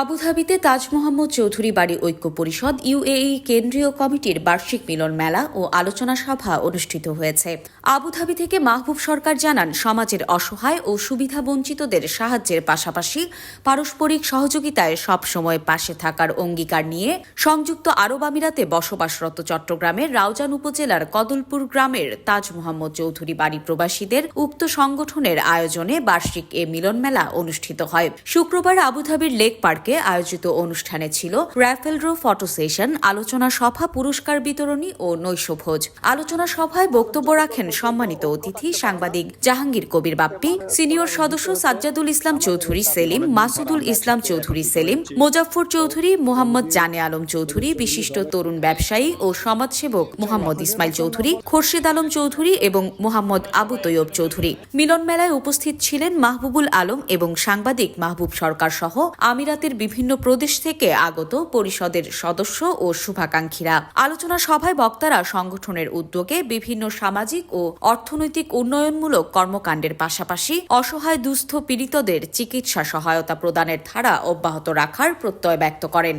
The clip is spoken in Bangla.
আবুধাবিতে তাজ মোহাম্মদ চৌধুরী বাড়ি ঐক্য পরিষদ ইউএই কেন্দ্রীয় কমিটির বার্ষিক মিলন মেলা ও আলোচনা সভা অনুষ্ঠিত হয়েছে। আবুধাবি থেকে মাহবুব সরকার জানান, সমাজের অসহায় ও সুবিধা বঞ্চিতদের সাহায্যের পাশাপাশি পারস্পরিক সহযোগিতায় সবসময় পাশে থাকার অঙ্গীকার নিয়ে সংযুক্ত আরব আমিরাতে বসবাসরত চট্টগ্রামের রাউজান উপজেলার কদলপুর গ্রামের তাজ মোহাম্মদ চৌধুরী বাড়ি প্রবাসীদের উক্ত সংগঠনের আয়োজনে বার্ষিক এ মিলন মেলা অনুষ্ঠিত হয়। শুক্রবার আবুধাবির লেক পার্কে আয়োজিত অনুষ্ঠানে ছিল র্যাফেল ফটো সেশন, আলোচনা সভা, পুরস্কার বিতরণী ও নৈশভোজ। আলোচনা সভায় বক্তব্য রাখেন সম্মানিত অতিথি সাংবাদিক জাহাঙ্গীর কবির বাপ্পি, সিনিয়র সদস্য সাজ্জাদুল ইসলাম চৌধুরী সেলিম, মাসুদুল ইসলাম চৌধুরী সেলিম, মোজাফফর চৌধুরী মোহাম্মদ জানে আলম চৌধুরী, বিশিষ্ট তরুণ ব্যবসায়ী ও সমাজসেবক মোহাম্মদ ইসমাইল চৌধুরী, খোরশেদ আলম চৌধুরী এবং মোহাম্মদ আবু তৈয়ব চৌধুরী। মিলন মেলায় উপস্থিত ছিলেন মাহবুবুল আলম এবং সাংবাদিক মাহবুব সরকার সহ আমিরাতের বিভিন্ন প্রদেশ থেকে আগত পরিষদের সদস্য ও শুভাকাঙ্ক্ষীরা। আলোচনা সভায় বক্তারা সংগঠনের উদ্যোগে বিভিন্ন সামাজিক ও অর্থনৈতিক উন্নয়নমূলক কর্মকাণ্ডের পাশাপাশি অসহায় দুস্থ পীড়িতদের চিকিৎসা সহায়তা প্রদানের ধারা অব্যাহত রাখার প্রত্যয় ব্যক্ত করেন।